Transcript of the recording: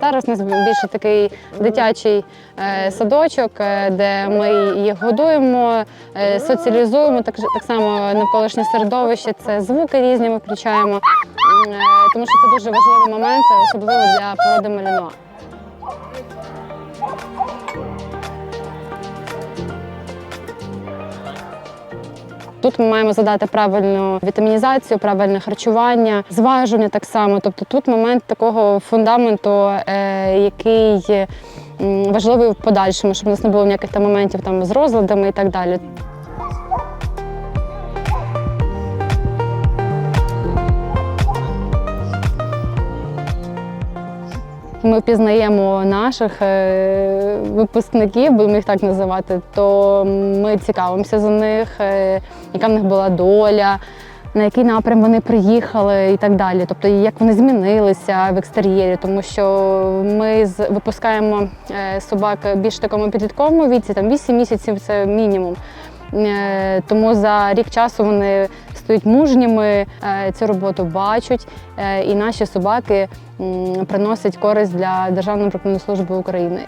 Зараз у нас більше такий дитячий е, садочок, е, де ми їх годуємо, е, соціалізуємо так, так само навколишнє середовище. Це звуки різні ми включаємо, тому що це дуже важливий момент, особливо для породи маліно. Тут ми маємо задати правильну вітамінізацію, правильне харчування, зважування так само. Тобто тут момент такого фундаменту, е, який важливий в подальшому, щоб у нас не було ніяких там моментів там з розладами і так далі. Ми впізнаємо наших е, випускників, будемо їх так називати, то ми цікавимося за них, е, яка в них була доля, на який напрям вони приїхали і так далі. Тобто як вони змінилися в екстер'єрі, тому що ми випускаємо е, собак більш такому підлітковому віці, там 8 місяців це мінімум. Е, Тому за рік часу вони стають мужніми, е, цю роботу бачать, е, і наші собаки приносять користь для Державної прикордонної служби України.